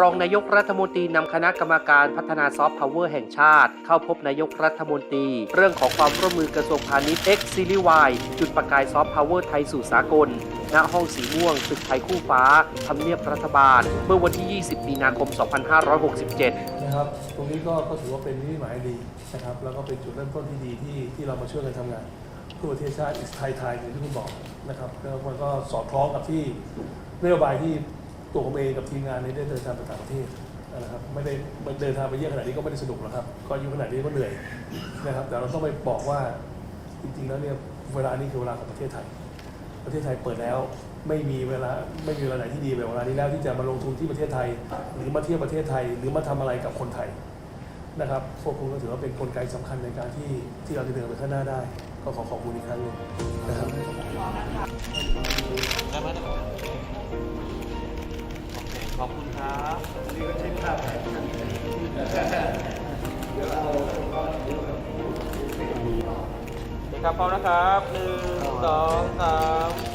รองนายกรัฐมนตรีนำคณะกรรมการพัฒนาซอฟต์พาวเวอร์แห่งชาติ เข้าพบนายกรัฐมนตรี เรื่องของความร่วมมือกระทรวงพาณิชย์ X s e r i Y จุดประกายซอฟต์พาวเวอร์ไทยสู่สากล ณ ห้องสีม่วงตึกไทยคู่ฟ้าทำเนียบรัฐบาล เมื่อวันที่ 20 มีนาคม 2567 นะครับ ตรงนี้ก็ก็ถือว่าเป็นนิหมายดีนะครับ แล้วก็เป็นจุดเริ่มต้นที่ดีที่ที่เรามาช่วยกันทำงานเพื่อประเทศชาติอิสไทยไทยอย่างที่คุณบอกนะครับแล้วมันก็สอดคล้องกับที่นโยบายที่ ตัวผมเองกับทีมงานนี้ได้เดินทางไปต่างประเทศนะครับไม่ได้เดินทางไปเยอะขนาดนี้ก็ไม่ได้สนุกหรอกครับ ก็อยู่ขนาดนี้ก็เหนื่อยนะครับแต่เราต้องไปบอกว่าจริงๆแล้วเนี่ยเวลานี้คือเวลาของประเทศไทย ประเทศไทยเปิดแล้วไม่มีเวลาไม่มีเวลาไหนที่ดีแบบเวลานี้แล้วที่จะมาลงทุนที่ประเทศไทย หรือมาเที่ยวประเทศไทย หรือมาทำอะไรกับคนไทยนะครับพวกคุณก็ถือว่าเป็นกลไกสำคัญในการที่ที่เราจะเดินไปข้างหน้าได้ ก็ขอขอบคุณอีกครั้งนึงนะครับ อเคขอบคุณครับนี่ก็เช็คภาพครับพร้อมนะครับหนึ่งสองสาม